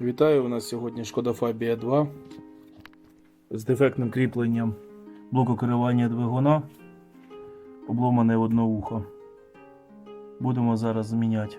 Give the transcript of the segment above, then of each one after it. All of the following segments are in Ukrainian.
Вітаю! У нас сьогодні Шкода Фабія 2 з дефектним кріпленням блоку керування двигуна. Обломане одне ухо. Будемо зараз зміняти.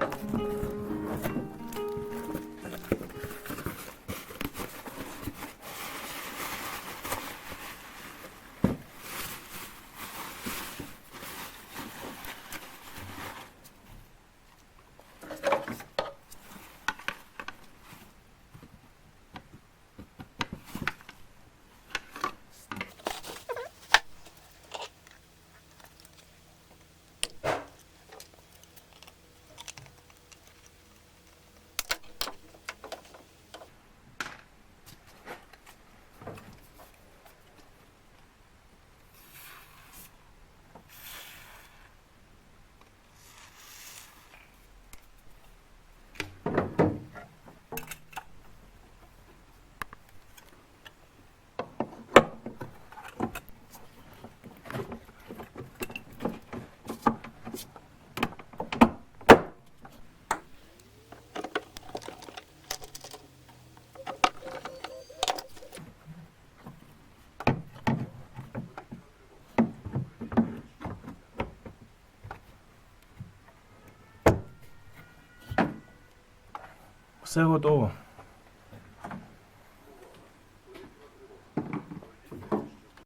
よし。这个都。